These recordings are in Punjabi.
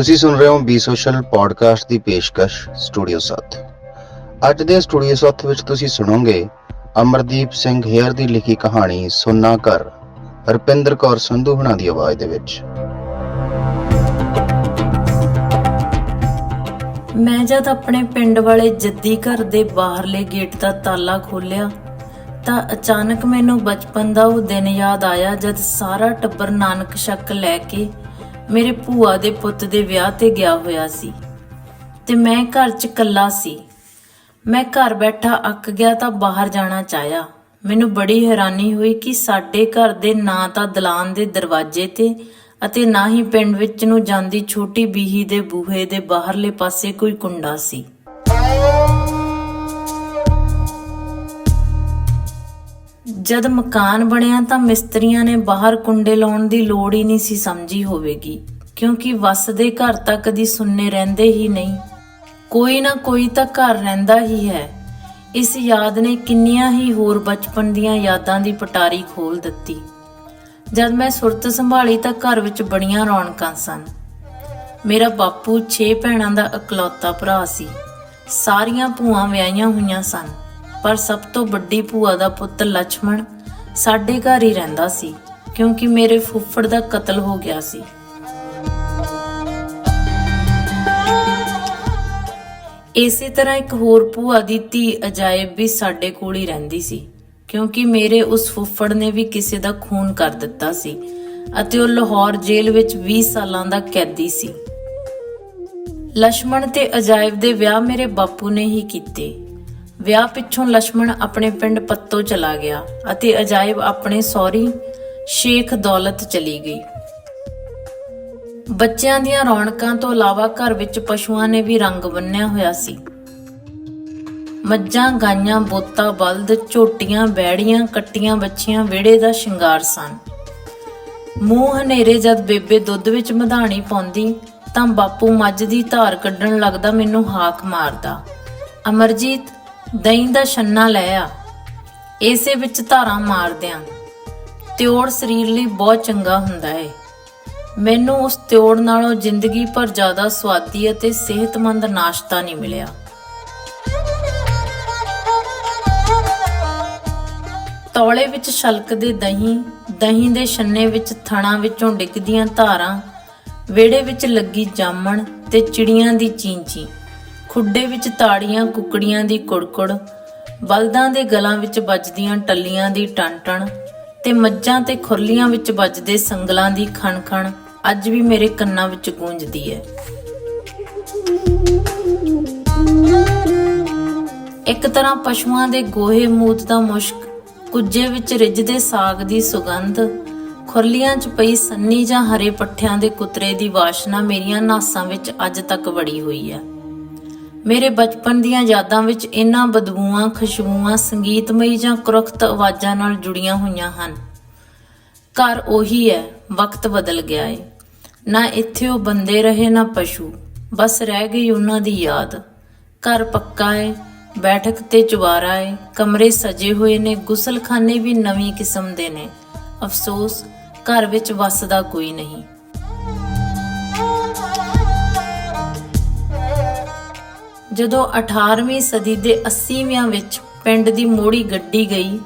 ਤੁਸੀਂ ਸੁਣ ਰਹੇ ਹੋ ਬੀ ਸੋਸ਼ਲ ਪੋਡਕਾਸਟ ਦੀ ਪੇਸ਼ਕਸ਼ ਸਟੂਡੀਓ 7 ਅੱਜ ਦੇ ਸਟੂਡੀਓ 7 ਵਿੱਚ ਤੁਸੀਂ ਸੁਣੋਗੇ ਅਮਰਦੀਪ ਸਿੰਘ ਹੇਅਰ ਦੀ ਲਿਖੀ ਕਹਾਣੀ ਸੁੰਨਾ ਘਰ, ਰਪਿੰਦਰ ਕੌਰ ਸੰਧੂ ਹੁਣਾਂ ਦੀ ਆਵਾਜ਼ ਦੇ ਵਿੱਚ। ਮੈਂ ਜਦ ਆਪਣੇ ਪਿੰਡ ਵਾਲੇ ਜੱਦੀ ਘਰ ਦੇ ਬਾਹਰਲੇ ਗੇਟ ਦਾ ਤਾਲਾ ਖੋਲ੍ਹਿਆ, ਤਾਂ ਅਚਾਨਕ ਮੈਨੂੰ ਬਚਪਨ ਦਾ ਉਹ ਦਿਨ ਯਾਦ ਆਇਆ ਜਦ ਸਾਰਾ ਟੱਬਰ ਨਾਨਕ ਸ਼ੱਕ ਲੈ ਕੇ ਮੇਰੇ ਭੂਆ ਦੇ ਪੁੱਤ ਦੇ ਵਿਆਹ ਤੇ ਗਿਆ ਹੋਇਆ ਸੀ ਤੇ ਮੈਂ ਘਰ 'ਚ ਇਕੱਲਾ ਸੀ। ਮੈਂ ਘਰ ਬੈਠਾ ਅੱਕ ਗਿਆ ਤਾਂ ਬਾਹਰ ਜਾਣਾ ਚਾਹਿਆ। ਮੈਨੂੰ ਬੜੀ ਹੈਰਾਨੀ ਹੋਈ ਕਿ ਸਾਡੇ ਘਰ ਦੇ ਨਾ ਤਾਂ ਦਲਾਨ ਦੇ ਦਰਵਾਜ਼ੇ ਤੇ ਅਤੇ ਨਾ ਹੀ ਪਿੰਡ ਵਿੱਚ ਨੂੰ ਜਾਂਦੀ ਛੋਟੀ ਬੀਹੀ ਦੇ ਬੂਹੇ ਦੇ ਬਾਹਰਲੇ ਪਾਸੇ ਕੋਈ ਕੁੰਡਾ ਸੀ। ਜਦ ਮਕਾਨ ਬਣਿਆ ਤਾਂ ਮਿਸਤਰੀਆਂ ਨੇ ਬਾਹਰ ਕੁੰਡੇ ਲਾਉਣ ਦੀ ਲੋੜ ਹੀ ਨਹੀਂ ਸੀ ਸਮਝੀ ਹੋਵੇਗੀ, ਕਿਉਂਕਿ ਵਸਦੇ ਘਰ ਤਾਂ ਕਦੀ ਸੁੰਨੇ ਰਹਿੰਦੇ ਹੀ ਨਹੀਂ। ਕੋਈ ਨਾ ਕੋਈ ਤਾਂ ਘਰ ਰਹਿੰਦਾ ਹੀ ਹੈ। ਇਸ ਯਾਦ ਨੇ ਕਿੰਨੀਆਂ ਹੀ ਹੋਰ ਬਚਪਨ ਦੀਆਂ ਯਾਦਾਂ ਦੀ ਪਟਾਰੀ ਖੋਲ ਦਿੱਤੀ। ਜਦ ਮੈਂ ਸੁਰਤ ਸੰਭਾਲੀ ਤਾਂ ਘਰ ਵਿੱਚ ਬੜੀਆਂ ਰੌਣਕਾਂ ਸਨ। ਮੇਰਾ ਬਾਪੂ 6 ਭੈਣਾਂ ਦਾ ਇਕਲੌਤਾ ਭਰਾ ਸੀ। ਸਾਰੀਆਂ ਭੂਆਂ ਵਿਆਹੀਆਂ ਹੋਈਆਂ ਸਨ। ਪਰ ਸਭ ਤੋਂ ਵੱਡੀ ਭੂਆ ਦਾ ਪੁੱਤ ਲਛਮਣ ਸਾਡੇ ਘਰ ਹੀ ਰਹਿੰਦਾ ਸੀ, ਕਿਉਂਕਿ ਮੇਰੇ ਫੁੱਫੜ ਦਾ ਕਤਲ ਹੋ ਗਿਆ ਸੀ। ਇਸੇ ਤਰ੍ਹਾਂ ਇੱਕ ਹੋਰ ਭੂਆ ਦੀ ਧੀ ਅਜਾਇਬ ਵੀ ਸਾਡੇ ਕੋਲ ਹੀ ਰਹਿੰਦੀ ਸੀ, ਕਿਉਂਕਿ ਮੇਰੇ ਉਸ ਫੁੱਫੜ ਨੇ ਵੀ ਕਿਸੇ ਦਾ ਖੂਨ ਕਰ ਦਿੱਤਾ ਸੀ ਅਤੇ ਉਹ ਲਾਹੌਰ ਜੇਲ੍ਹ ਵਿੱਚ 20 ਸਾਲਾਂ ਦਾ ਕੈਦੀ ਸੀ। ਲਸ਼ਮਣ ਤੇ ਅਜਾਇਬ ਦੇ ਵਿਆਹ ਮੇਰੇ ਬਾਪੂ ਨੇ ਹੀ ਕੀਤੇ। ਵਿਆਹ ਪਿੱਛੋਂ ਲక్ష్మణ ਆਪਣੇ ਪਿੰਡ ਪੱਤੋ ਚਲਾ ਗਿਆ ਅਤੇ ਅਜਾਇਬ ਆਪਣੇ ਸੌਰੀ ਸ਼ੇਖ ਦੌਲਤ ਚਲੀ ਗਈ। ਬੱਚਿਆਂ ਦੀਆਂ ਰੌਣਕਾਂ ਤੋਂ ਇਲਾਵਾ ਘਰ ਵਿੱਚ ਪਸ਼ੂਆਂ ਨੇ ਵੀ ਰੰਗ ਬੰਨਿਆ ਹੋਇਆ ਸੀ। ਮੱਝਾਂ, ਗਾਈਆਂ, ਬੋਤਾ, ਬਲਦ, ਝੋਟੀਆਂ, ਬੈੜੀਆਂ, ਕੱਟੀਆਂ ਬੱਚੀਆਂ ਵਿੜੇ ਦਾ ਸ਼ਿੰਗਾਰ ਸਨ। ਮੂੰਹ ਹਨੇਰੇ ਜਦ ਬੇਬੇ ਦੁੱਧ ਵਿੱਚ ਮਧਾਣੀ ਪਾਉਂਦੀ ਤਾਂ ਬਾਪੂ ਮੱਝ ਦੀ ਧਾਰ ਕੱਢਣ ਲੱਗਦਾ ਮੈਨੂੰ ਹਾਕ ਮਾਰਦਾ। ਅਮਰਜੀਤ ਦਹੀਂ ਦਾ ਛੰਨਾ ਲੈ ਆ। ਇਸੇ ਵਿੱਚ ਧਾਰਾਂ ਮਾਰਦਿਆਂ ਤਿਉੜ ਸਰੀਰ ਲਈ ਬਹੁਤ ਚੰਗਾ ਹੁੰਦਾ ਹੈ ਮੈਨੂੰ ਉਸ ਤਿਉੜ ਨਾਲੋਂ ਜ਼ਿੰਦਗੀ ਭਰ ਜ਼ਿਆਦਾ ਸਵਾਦੀ ਅਤੇ ਸਿਹਤਮੰਦ ਨਾਸ਼ਤਾ ਨਹੀਂ ਮਿਲਿਆ। ਤੌਲੇ ਵਿੱਚ ਛਲਕਦੇ ਦਹੀਂ ਦਹੀਂ ਦੇ ਛੰਨੇ ਵਿੱਚ ਥਣਾ ਵਿੱਚੋਂ ਡਿੱਗਦੀਆਂ ਧਾਰਾਂ, ਵਿਹੜੇ ਵਿੱਚ ਲੱਗੀ ਜਾਮਣ ਤੇ ਚਿੜੀਆਂ ਦੀ ਚੀਂਚੀ। ਖੁੱਡੇ ਵਿੱਚ ਤਾੜੀਆਂ ਕੁਕੜੀਆਂ ਦੀ ਕੁੜਕੁੜ ਬਲਦਾਂ ਦੇ ਗਲਾਂ ਵਿੱਚ ਵੱਜਦੀਆਂ ਟੱਲੀਆਂ ਦੀ ਟਣ-ਟਣ ਤੇ ਮੱਝਾਂ ਤੇ ਖੁਰਲੀਆਂ ਵਿੱਚ ਵੱਜਦੇ ਸੰਗਲਾਂ ਦੀ ਖਣਖਣ, ਅੱਜ ਵੀ ਮੇਰੇ ਕੰਨਾਂ ਵਿੱਚ ਗੂੰਜਦੀ ਹੈ ਇੱਕ ਤਰ੍ਹਾਂ ਪਸ਼ੂਆਂ ਦੇ ਗੋਹੇ ਮੂਤ ਦਾ ਮੁਸ਼ਕ, ਕੁੱਜੇ ਵਿੱਚ ਰਿੱਝਦੇ ਸਾਗ ਦੀ ਸੁਗੰਧ, ਖੁਰਲੀਆਂ 'ਚ ਪਈ ਸੰਨੀ ਜਾਂ ਹਰੇ ਪੱਠਿਆਂ ਦੇ ਕੁਤਰੇ ਦੀ ਵਾਸ਼ਨਾ ਮੇਰੀਆਂ ਨਾਸਾਂ ਵਿੱਚ ਅੱਜ ਤੱਕ ਵੜੀ ਹੋਈ ਹੈ ਮੇਰੇ ਬਚਪਨ ਦੀਆਂ ਯਾਦਾਂ ਵਿੱਚ ਇਹਨਾਂ ਬਦਬੂਆਂ, ਖੁਸ਼ਬੂਆਂ, ਸੰਗੀਤਮਈ ਜਾਂ ਕੁਰਖਤ ਆਵਾਜ਼ਾਂ ਨਾਲ ਜੁੜੀਆਂ ਹੋਈਆਂ ਹਨ। ਘਰ ਉਹੀ ਹੈ, ਵਕਤ ਬਦਲ ਗਿਆ ਏ। ਨਾ ਇੱਥੇ ਉਹ ਬੰਦੇ ਰਹੇ, ਨਾ ਪਸ਼ੂ। ਬਸ ਰਹਿ ਗਈ ਉਹਨਾਂ ਦੀ ਯਾਦ। ਘਰ ਪੱਕਾ ਏ, ਬੈਠਕ ਤੇ ਚੁਬਾਰਾ ਏ, ਕਮਰੇ ਸਜੇ ਹੋਏ ਨੇ, ਗੁਸਲਖਾਨੇ ਵੀ ਨਵੀਂ ਕਿਸਮ ਦੇ ਨੇ। ਅਫਸੋਸ, ਘਰ ਵਿੱਚ ਵੱਸਦਾ ਕੋਈ ਨਹੀਂ। ਜਦੋਂ 18ਵੀਂ ਸਦੀ ਦੇ 80ਵਿਆਂ ਵਿੱਚ ਪਿੰਡ ਦੀ ਮੋੜੀ ਗੱਡੀ ਗਈ,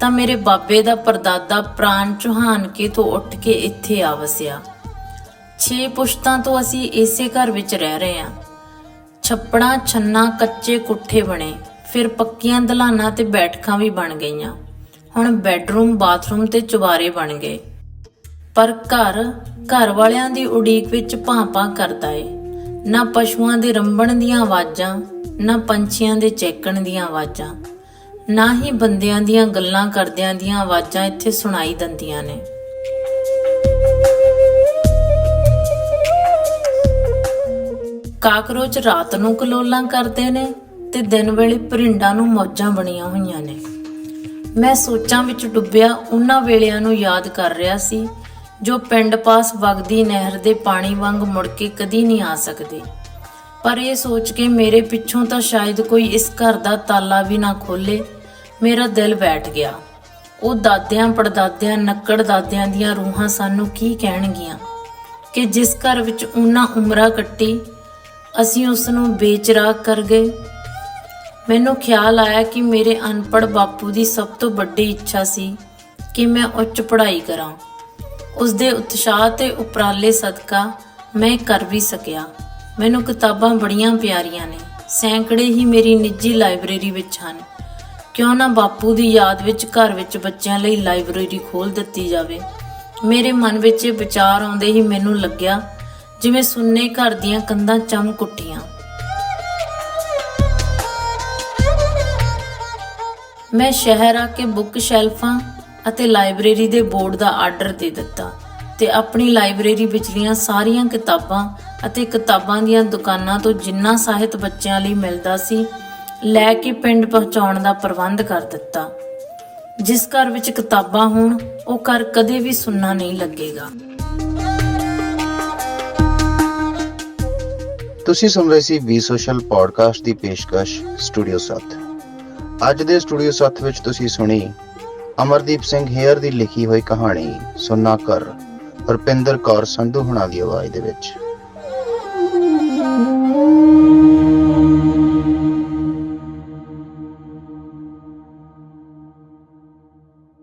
ਤਾਂ ਮੇਰੇ ਬਾਬੇ ਦਾ ਪਰਦਾਦਾ ਪ੍ਰਾਨ ਚੁਹਾਨਕੇ ਤੋਂ ਉੱਠ ਕੇ ਇੱਥੇ ਆ ਵਸਿਆ 6 ਪੁਸ਼ਤਾਂ ਤੋਂ ਅਸੀਂ ਇਸੇ ਘਰ ਵਿੱਚ ਰਹਿ ਰਹੇ ਹਾਂ। ਛੱਪੜਾਂ, ਛੰਨਾ, ਕੱਚੇ ਕੁੱਠੇ ਬਣੇ, ਫਿਰ ਪੱਕੀਆਂ ਦਲਾਨਾਂ ਤੇ ਬੈਠਕਾਂ ਵੀ ਬਣ ਗਈਆਂ। ਹੁਣ ਬੈੱਡਰੂਮ, ਬਾਥਰੂਮ ਤੇ ਚੁਬਾਰੇ ਬਣ ਗਏ। ਪਰ ਘਰ ਘਰ ਵਾਲਿਆਂ ਦੀ ਉਡੀਕ ਵਿੱਚ ਭਾਂਪਾਂ ਕਰਦਾ ਏ। ਨਾ ਪਸ਼ੂਆਂ ਦੇ ਰੰਬਣ ਦੀਆਂ ਆਵਾਜ਼ਾਂ, ਨਾ ਪੰਛੀਆਂ ਦੇ ਚੈਕਣ ਦੀਆਂ ਆਵਾਜ਼ਾਂ, ਨਾ ਹੀ ਬੰਦਿਆਂ ਦੀਆਂ ਗੱਲਾਂ ਕਰਦਿਆਂ ਦੀਆਂ ਆਵਾਜ਼ਾਂ ਇੱਥੇ ਸੁਣਾਈ ਦਿੰਦੀਆਂ ਨੇ। ਕਾਕਰੋਚ ਰਾਤ ਨੂੰ ਕਲੋਲਾਂ ਕਰਦੇ ਨੇ ਤੇ ਦਿਨ ਵੇਲੇ ਪਰਿੰਡਾਂ ਨੂੰ ਮੌਜਾਂ ਬਣੀਆਂ ਹੋਈਆਂ ਨੇ। ਮੈਂ ਸੋਚਾਂ ਵਿੱਚ ਡੁੱਬਿਆ, ਉਹਨਾਂ ਵੇਲਿਆਂ ਨੂੰ ਯਾਦ ਕਰ ਰਿਹਾ ਸੀ ਜੋ ਪਿੰਡ ਪਾਸ ਵਗਦੀ ਨਹਿਰ ਦੇ ਪਾਣੀ ਵਾਂਗ ਮੁੜ ਕੇ ਕਦੀ ਨਹੀਂ ਆ ਸਕਦੇ। ਪਰ ਇਹ ਸੋਚ ਕੇ ਮੇਰੇ ਪਿੱਛੋਂ ਤਾਂ ਸ਼ਾਇਦ ਕੋਈ ਇਸ ਘਰ ਦਾ ਤਾਲਾ ਵੀ ਨਾ ਖੋਲੇ ਮੇਰਾ ਦਿਲ ਬੈਠ ਗਿਆ। ਉਹ ਦਾਦਿਆਂ ਪੜਦਾਦਿਆਂ, ਨੱਕੜ ਦਾਦਿਆਂ ਦੀਆਂ ਰੂਹਾਂ ਸਾਨੂੰ ਕੀ ਕਹਿਣਗੀਆਂ? ਕਿ ਜਿਸ ਘਰ ਵਿੱਚ ਉਹਨਾਂ ਉਮਰਾਂ ਕੱਟੀ, ਅਸੀਂ ਉਸ ਨੂੰ ਬੇਚਰਾਗ ਕਰ ਗਏ। ਮੈਨੂੰ ਖਿਆਲ ਆਇਆ ਕਿ ਮੇਰੇ ਅਨਪੜ੍ਹ ਬਾਪੂ ਦੀ ਸਭ ਤੋਂ ਵੱਡੀ ਇੱਛਾ ਸੀ ਕਿ ਮੈਂ ਉੱਚ ਪੜ੍ਹਾਈ ਕਰਾਂ। ਉਸ ਦੇ ਉਤਸ਼ਾਹ ਤੇ ਉਪਰਾਲੇ ਸਦਕਾ ਮੈਂ ਕਰ ਵੀ ਸਕਿਆ। ਮੈਨੂੰ ਕਿਤਾਬਾਂ ਬੜੀਆਂ ਪਿਆਰੀਆਂ ਨੇ। ਸੈਂਕੜੇ ਹੀ ਮੇਰੀ ਨਿੱਜੀ ਲਾਇਬ੍ਰੇਰੀ ਵਿੱਚ ਹਨ। ਕਿਉਂ ਨਾ ਬਾਪੂ ਦੀ ਯਾਦ ਵਿੱਚ ਘਰ ਵਿੱਚ ਬੱਚਿਆਂ ਲਈ ਲਾਇਬ੍ਰੇਰੀ ਖੋਲ ਦਿੱਤੀ ਜਾਵੇ। ਮੇਰੇ ਮਨ ਵਿੱਚ ਇਹ ਵਿਚਾਰ ਆਉਂਦੇ ਹੀ ਮੈਨੂੰ ਲੱਗਿਆ ਜਿਵੇਂ ਸੁੰਨੇ ਘਰ ਦੀਆਂ ਕੰਧਾਂ ਚਮਕ ਉੱਠੀਆਂ ਮੈਂ ਸ਼ਹਿਰ ਆ ਕੇ ਬੁੱਕ ਸ਼ੈਲਫਾਂ ਅਤੇ ਲਾਇਬ੍ਰੇਰੀ ਦੇ ਬੋਰਡ ਦਾ ਆਰਡਰ ਦੇ ਦਿੱਤਾ ਤੇ ਆਪਣੀ ਲਾਇਬ੍ਰੇਰੀ ਵਿਚਲੀਆਂ ਸਾਰੀਆਂ ਕਿਤਾਬਾਂ ਅਤੇ ਕਿਤਾਬਾਂ ਦੀਆਂ ਦੁਕਾਨਾਂ ਤੋਂ ਜਿੰਨਾ ਸਾਹਿਤ ਬੱਚਿਆਂ ਲਈ ਮਿਲਦਾ ਸੀ, ਲੈ ਕੇ ਪਿੰਡ ਪਹੁੰਚਾਉਣ ਦਾ ਪ੍ਰਬੰਧ ਕਰ ਦਿੱਤਾ। ਜਿਸ ਘਰ ਵਿੱਚ ਕਿਤਾਬਾਂ ਹੋਣ, ਉਹ ਘਰ ਕਦੇ ਵੀ ਸੁੰਨਾ ਨਹੀਂ ਲੱਗੇਗਾ। ਤੁਸੀਂ ਸੁਣ ਰਹੇ ਸੀ ਵੀ ਸੋਸ਼ਲ ਪੋਡਕਾਸਟ ਦੀ ਪੇਸ਼ਕਸ਼ ਸਟੂਡੀਓ 7 ਅੱਜ ਦੇ ਸਟੂਡੀਓ 7 ਵਿੱਚ ਤੁਸੀਂ ਸੁਣੀ ਅਮਰਦੀਪ ਸਿੰਘ ਹੇਅਰ ਦੀ ਲਿਖੀ ਹੋਈ ਕਹਾਣੀ ਸੁਨਾ ਕਰ ਰੁਪਿੰਦਰ ਕੌਰ ਸੰਧੂ ਹੁਣਾਂ ਦੀ ਆਵਾਜ਼ ਦੇ ਵਿੱਚ।